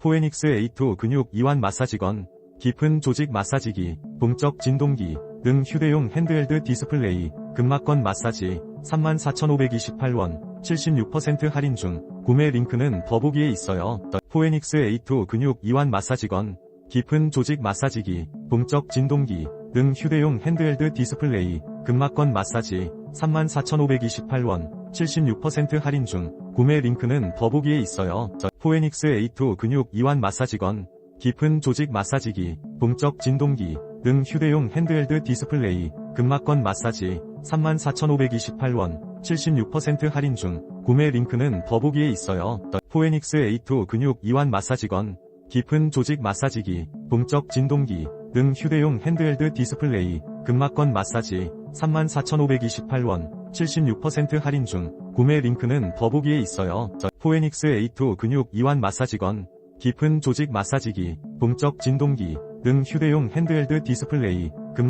포에닉스 A2 근육 이완 마사지건, 깊은 조직 마사지기, 동적 진동기 등 휴대용 핸드헬드 디스플레이, 근막건 마사지 34,528원 76% 할인 중 구매 링크는 더보기에 있어요. 포에닉스 A2 근육 이완 마사지건, 깊은 조직 마사지기, 동적 진동기 등 휴대용 핸드헬드 디스플레이, 근막건 마사지 34,528원 76% 할인 중 구매 링크는 더보기에 있어요. 포에닉스 A2 근육 이완 마사지건, 깊은 조직 마사지기, 동적 진동기 등 휴대용 핸드헬드 디스플레이, 근막건 마사지 34,528원 76% 할인 중 구매 링크는 더보기에 있어요. 포에닉스 A2 근육 이완 마사지건, 깊은 조직 마사지기, 동적 진동기 등 휴대용 핸드헬드 디스플레이, 근막건 마사지 34,528원 76% 할인 중 구매 링크는 더보기에 있어요. 포에닉스 A2 근육 이완 마사지건, 깊은 조직 마사지기, 동적 진동기 등 휴대용 핸드헬드 디스플레이,